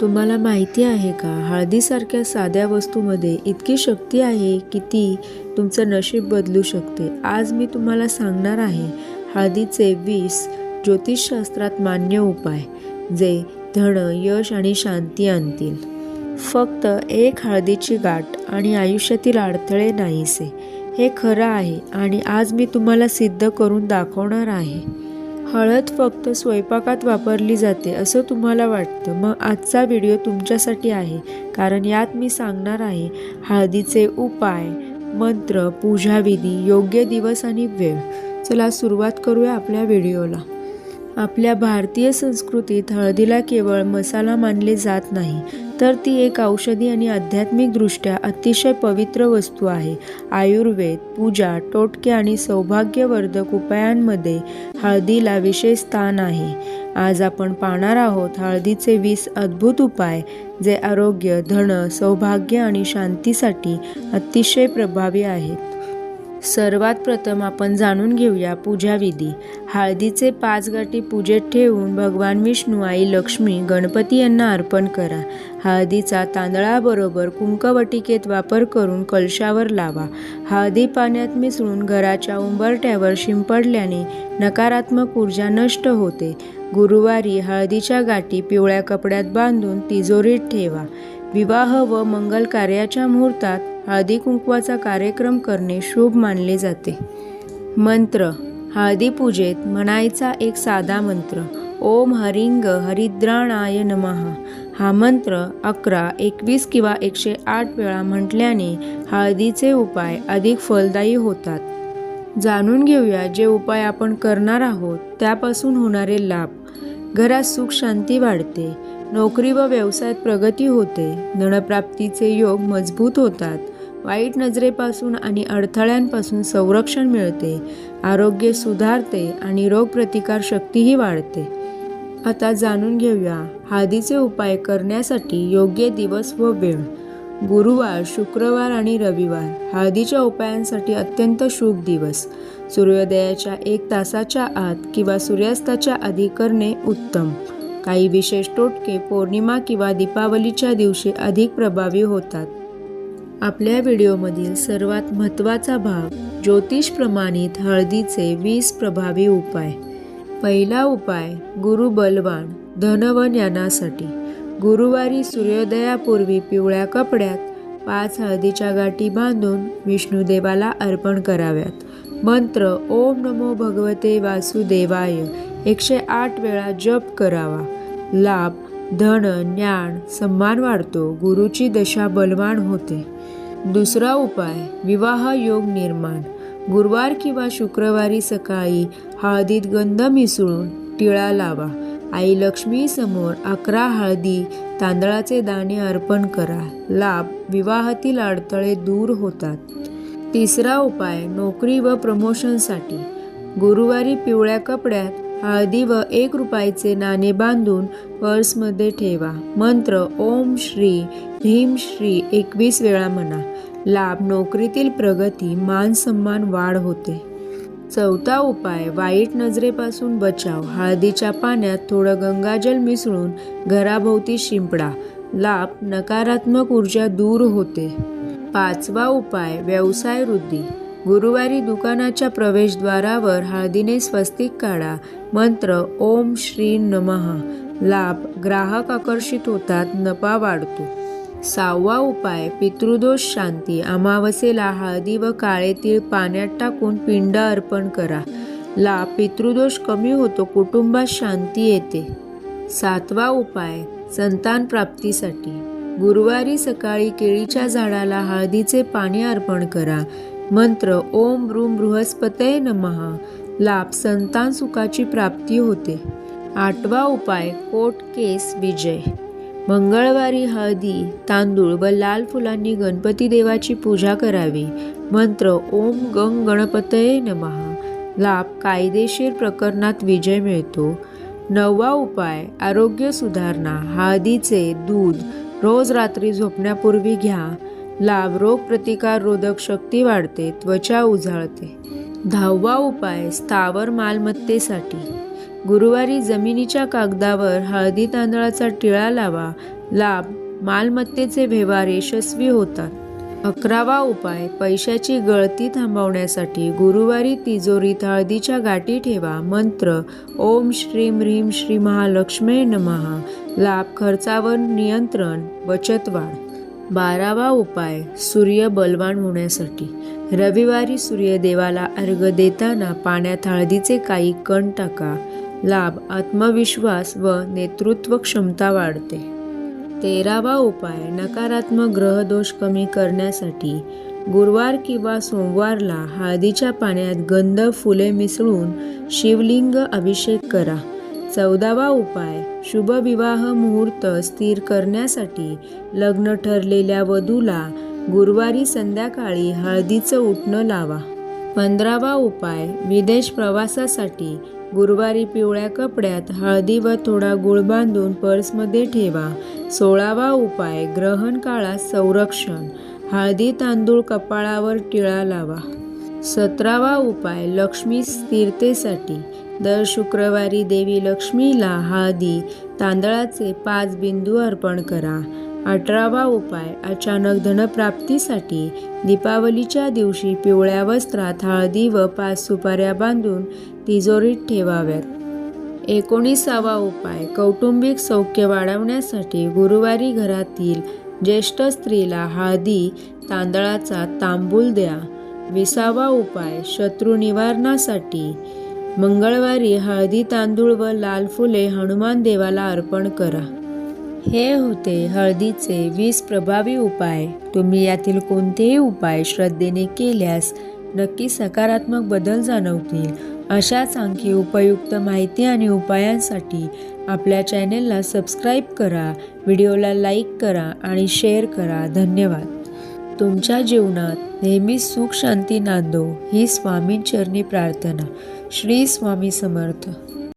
तुम्हाला माहिती आहे का? हळदीसारख्या साध्या वस्तूमध्ये इतकी शक्ती आहे की ती तुमचं नशीब बदलू शकते. आज मी तुम्हाला सांगणार आहे हळदीचे वीस ज्योतिषशास्त्रात मान्य उपाय जे धन यश आणि शांती आणतील. फक्त एक हळदीची गाठ आणि आयुष्यातील अडथळे नाहीसे. हे खरं आहे आणि आज मी तुम्हाला सिद्ध करून दाखवणार आहे. हळद फक्त स्वयंपाकात वापरली जाते असं तुम्हाला वाटतं. मग आजचा व्हिडिओ तुमच्यासाठी आहे कारण यात मी सांगणार आहे हळदीचे उपाय मंत्र पूजाविधी योग्य दिवस आणि वेळ. चला सुरुवात करूया आपल्या व्हिडिओला. आपल्या भारतीय संस्कृतीत हळदीला केवळ मसाला मानले जात नाही तर ती एक औषधी आणि आध्यात्मिकदृष्ट्या अतिशय पवित्र वस्तू आहे. आयुर्वेद पूजा टोटके आणि सौभाग्यवर्धक उपायांमध्ये हळदीला विशेष स्थान आहे. आज आपण पाहणार आहोत हळदीचे वीस अद्भुत उपाय जे आरोग्य धन सौभाग्य आणि शांतीसाठी अतिशय प्रभावी आहेत. सर्वात प्रथम आपण जाणून घेऊया पूजाविधी. हळदीचे पाच गाठी पूजेत ठेवून भगवान विष्णू आई लक्ष्मी गणपती यांना अर्पण करा. हळदीचा तांदळाबरोबर कुंकवटिकेत वापर करून कलशावर लावा. हळदी पाण्यात मिसळून घराच्या उंबरट्यावर शिंपडल्याने नकारात्मक ऊर्जा नष्ट होते. गुरुवारी हळदीच्या गाठी पिवळ्या कपड्यात बांधून तिजोरीत ठेवा. विवाह व मंगल कार्याच्या मुहूर्तात हळदी कुंकवाचा कार्यक्रम करणे शुभ मानले जाते. मंत्र हळदी पूजेत म्हणायचा एक साधा मंत्र ओम हरिंग हरिद्राणाय नमः. हा मंत्र अकरा एकवीस किंवा एकशे आठ वेळा म्हटल्याने हळदीचे उपाय अधिक फलदायी होतात. जाणून घेऊया जे उपाय आपण करणार आहोत त्यापासून होणारे लाभ. घरात सुख शांती वाढते नोकरी व व्यवसायात प्रगती होते धनप्राप्तीचे योग मजबूत होतात. वाईट नजरेपासून आणि अडथळ्यांपासून संरक्षण मिळते आरोग्य सुधारते आणि रोगप्रतिकार शक्तीही वाढते. आता जाणून घेऊया हळदीचे उपाय करण्यासाठी योग्य दिवस व वेळ. गुरुवार शुक्रवार आणि रविवार हळदीच्या उपायांसाठी अत्यंत शुभ दिवस. सूर्योदयाच्या एक तासाच्या आत किंवा सूर्यास्ताच्या आधी करणे उत्तम. काही विशेष टोटके पौर्णिमा किंवा दीपावलीच्या दिवशी अधिक प्रभावी होतात. आपल्या व्हिडिओमधील सर्वात महत्त्वाचा भाग ज्योतिष प्रमाणित हळदीचे वीस प्रभावी उपाय. पहिला उपाय गुरु बलवान धन व ज्ञानासाठी गुरुवारी सूर्योदयापूर्वी पिवळ्या कपड्यात पाच हळदीच्या गाठी बांधून विष्णुदेवाला अर्पण कराव्यात. मंत्र ओम नमो भगवते वासुदेवाय एकशे आठ वेळा जप करावा. लाभ धन ज्ञान सन्मान वाढतो. गुरुची दशा बलवान होते. दुसरा उपाय विवाह योग निर्माण. गुरुवार किंवा शुक्रवारी सकाळी हळदीत गंध मिसळून टिळा लावा. आई लक्ष्मी समोर अकरा हळदी तांदळाचे दाणे अर्पण करा. लाभ विवाहातील अडथळे दूर होतात. तिसरा उपाय नोकरी व प्रमोशनसाठी गुरुवारी पिवळ्या कपड्यात हळदी व एक रुपयाचे नाणे बांधून पर्समध्ये ठेवा. मंत्र ओम श्री ह्रीम श्री एकवीस वेळा म्हणा. लाभ नोकरीतील प्रगती मान सन्मान वाढ होते. चौथा उपाय वाईट नजरेपासून बचाव. हळदीच्या पाण्यात थोडं गंगाजल मिसळून घराभोवती शिंपडा. लाभ नकारात्मक ऊर्जा दूर होते. पाचवा उपाय व्यवसाय वृद्धी. गुरुवारी दुकानाच्या प्रवेशद्वारावर हळदीने स्वस्तिक काढा. मंत्र ओम श्री नमः. लाभ ग्राहक आकर्षित होतात नफा वाढतो. सहावा उपाय पितृदोष शांती. अमावस्येला हळदी व काळे तीळ पाण्यात टाकून पिंड अर्पण करा. लाभ पितृदोष कमी होतो कुटुंबात शांती येते. सातवा उपाय संतान प्राप्तीसाठी. गुरुवारी सकाळी केळीच्या झाडाला हळदीचे पाणी अर्पण करा. मंत्र ओम ब्रूम बृहस्पतये नमहा लाभ संतान सुखाची प्राप्ती होते. आठवा उपाय कोट केस विजय. मंगळवारी हळदी तांदूळ व लाल फुलांनी गणपती देवाची पूजा करावी. मंत्र ओम गंग गणपतये नमः. लाभ कायदेशीर प्रकरणात विजय मिळतो. नववा उपाय आरोग्य सुधारणा. हळदीचे दूध रोज रात्री झोपण्यापूर्वी घ्या. लाभ रोग प्रतिकार रोधक शक्ती वाढते त्वचा उजाळते. दहावा उपाय स्थावर मालमत्तेसाठी. गुरुवारी जमिनीच्या कागदावर हळदी तांदळाचा टिळा लावा. लाभ मालमत्तेचे व्यवहार यशस्वी होतात. अकरावा उपाय पैशाची गळती थांबवण्यासाठी. गुरुवारी तिजोरीत हळदीच्या गाठी ठेवा. मंत्र ओम श्रीम ह्रीम श्री महालक्ष्मी नमहा लाभ खर्चावर नियंत्रण बचत वाढ. बारावा उपाय सूर्य बलवान होण्यासाठी. रविवारी सूर्यदेवाला अर्घ देताना पाण्यात हळदीचे काही कण टाका. लाभ आत्मविश्वास व नेतृत्व क्षमता वाढते. तेरावा उपाय नकारात्मक ग्रहदोष कमी करण्यासाठी. गुरुवार किंवा सोमवारला हळदीच्या पाण्यात गंध फुले मिसळून शिवलिंग अभिषेक करा. चौदावा उपाय शुभ विवाह मुहूर्त स्थिर करण्यासाठी लग्न ठरलेल्या वधूला गुरुवारी संध्याकाळी हळदीचं उठणं लावा. पंधरावा उपाय विदेश प्रवासासाठी गुरुवारी पिवळ्या कपड्यात हळदी व थोडा गुळ बांधून पर्समध्ये ठेवा. सोळावा उपाय ग्रहण काळात संरक्षण हळदी तांदूळ कपाळावर टिळा लावा. सतरावा उपाय लक्ष्मी स्थिरतेसाठी दर शुक्रवारी देवी लक्ष्मीला हळदी तांदळाचे पाच बिंदू अर्पण करा. अठरावा उपाय अचानक धनप्राप्तीसाठी दीपावलीच्या दिवशी पिवळ्या वस्त्रात हळदी व पाच सुपाऱ्या बांधून तिजोरीत ठेवाव्यात. एकोणीसावा उपाय कौटुंबिक सौख्य वाढवण्यासाठी गुरुवारी घरातील ज्येष्ठ स्त्रीला हळदी तांदळाचा तांबूल द्या. विसावा उपाय शत्रू निवारणासाठी मंगळवारी हळदी तांदूळ व लाल फुले हनुमान देवाला अर्पण करा. हे होते हळदीचे वीस प्रभावी उपाय. तुम्ही यातील कोणतेही उपाय श्रद्धेने केल्यास नक्की सकारात्मक बदल जाणवतील. अशाच आणखी उपयुक्त माहिती आणि उपायांसाठी आपल्या चॅनेलला सबस्क्राईब करा व्हिडिओला लाईक करा आणि शेअर करा. धन्यवाद. तुमच्या जीवनात नेहमी सुख शांती नांदो ही स्वामींचरणी प्रार्थना. श्री स्वामी समर्थ.